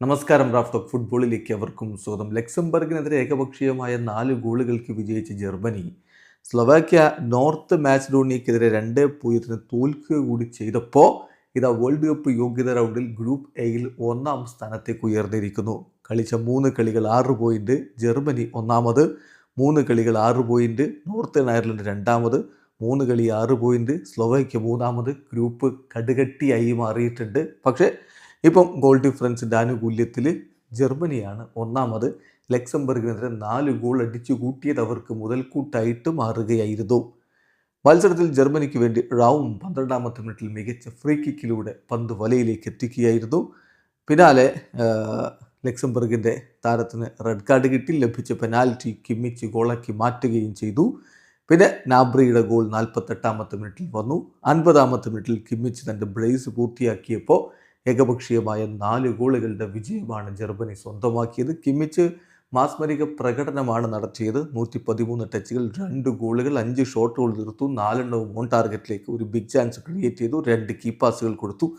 നമസ്കാരം റാഫ്തോ ഫുട്ബോളിലേക്ക് അവർക്കും സ്വാഗതം. ലക്സംബർഗിനെതിരെ ഏകപക്ഷീയമായ നാല് ഗോളുകൾക്ക് വിജയിച്ച ജർമ്മനി സ്ലൊവാക്യ നോർത്ത് മാസിഡോണിയക്കെതിരെ രണ്ട് പൂജ്യത്തിന് തോൽക്കുക കൂടി ചെയ്തപ്പോൾ ഇതാ വേൾഡ് കപ്പ് യോഗ്യത റൗണ്ടിൽ ഗ്രൂപ്പ് എയിൽ ഒന്നാം സ്ഥാനത്തേക്ക് ഉയർന്നിരിക്കുന്നു. കളിച്ച മൂന്ന് കളികൾ ആറ് പോയിന്റ് ജർമ്മനി ഒന്നാമത് മൂന്ന് കളികൾ ആറ് പോയിന്റ് നോർത്തേൺ അയർലൻഡ് രണ്ടാമത് മൂന്ന് കളി ആറ് പോയിന്റ് സ്ലൊവാക്യ മൂന്നാമത് ഗ്രൂപ്പ് കടുകട്ടിയായി മാറിയിട്ടുണ്ട്. പക്ഷേ ഇപ്പം ഗോൾ ഡിഫറൻസിന്റെ ആനുകൂല്യത്തിൽ ജർമ്മനിയാണ് ഒന്നാമത്. ലക്സംബർഗിനെതിരെ നാല് ഗോൾ അടിച്ചു കൂട്ടിയത് അവർക്ക് മുതൽക്കൂട്ടായിട്ട് മാറുകയായിരുന്നു. മത്സരത്തിൽ ജർമ്മനിക്ക് വേണ്ടി റൗം പന്ത്രണ്ടാമത്തെ മിനിറ്റിൽ മികച്ച ഫ്രീ കിക്കിലൂടെ പന്ത് വലയിലേക്ക് എത്തിക്കുകയായിരുന്നു. പിന്നാലെ ലക്സംബർഗിന്റെ താരത്തിന് റെഡ് കാർഡ് കിട്ടി. ലഭിച്ച പെനാൽറ്റി കിമ്മിച്ച് ഗോളാക്കി മാറ്റുകയും ചെയ്തു. പിന്നെ നാബ്രിയുടെ ഗോൾ നാൽപ്പത്തെട്ടാമത്തെ മിനിറ്റിൽ വന്നു. അൻപതാമത്തെ മിനിറ്റിൽ കിമ്മിച്ച് തന്റെ ബ്രേസ് പൂർത്തിയാക്കിയപ്പോൾ ഏകപക്ഷീയമായ നാല് ഗോളുകളുടെ വിജയമാണ് ജർമ്മനി സ്വന്തമാക്കിയത്. കിമ്മിച്ച് മാസ്മരിക പ്രകടനമാണ് നടത്തിയത്. നൂറ്റി പതിമൂന്ന് ടച്ചുകൾ രണ്ട് ഗോളുകൾ അഞ്ച് ഷോട്ടുകൾ തീർത്തു. നാലെണ്ണവും ഓൺ ടാർഗറ്റിലേക്ക് ഒരു ബിഗ് ചാൻസ് ക്രിയേറ്റ് ചെയ്തു. രണ്ട് കീ പാസുകൾ കൊടുത്തു.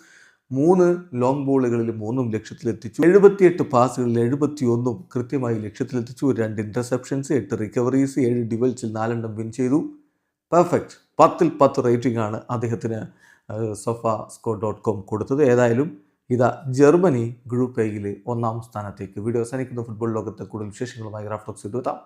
മൂന്ന് ലോങ് ബോളുകളിൽ മൂന്നും ലക്ഷ്യത്തിലെത്തിച്ചു. എഴുപത്തിയെട്ട് പാസുകളിൽ എഴുപത്തി ഒന്നും കൃത്യമായി ലക്ഷ്യത്തിലെത്തിച്ചു. രണ്ട് ഇന്റർസെപ്ഷൻസ് എട്ട് റിക്കവറീസ് ഏഴ് ഡിവൽസിൽ നാലെണ്ണം വിൻ ചെയ്തു. പെർഫെക്റ്റ് പത്തിൽ പത്ത് റേറ്റിംഗ് ആണ് അദ്ദേഹത്തിന് സൊഫ സ്കോ ഡോട്ട് കോം കൊടുത്തത്. ഏതായാലും ഇതാ ജർമ്മനി ഗ്രൂപ്പ് എയിൽ ഒന്നാം സ്ഥാനത്തേക്ക്. വീഡിയോ അവസാനിക്കുന്ന. ഫുട്ബോൾ ലോകത്തെ കൂടുതൽ വിശേഷങ്ങളുമായി റാഫ്റ്റോക്സ് എത്താം.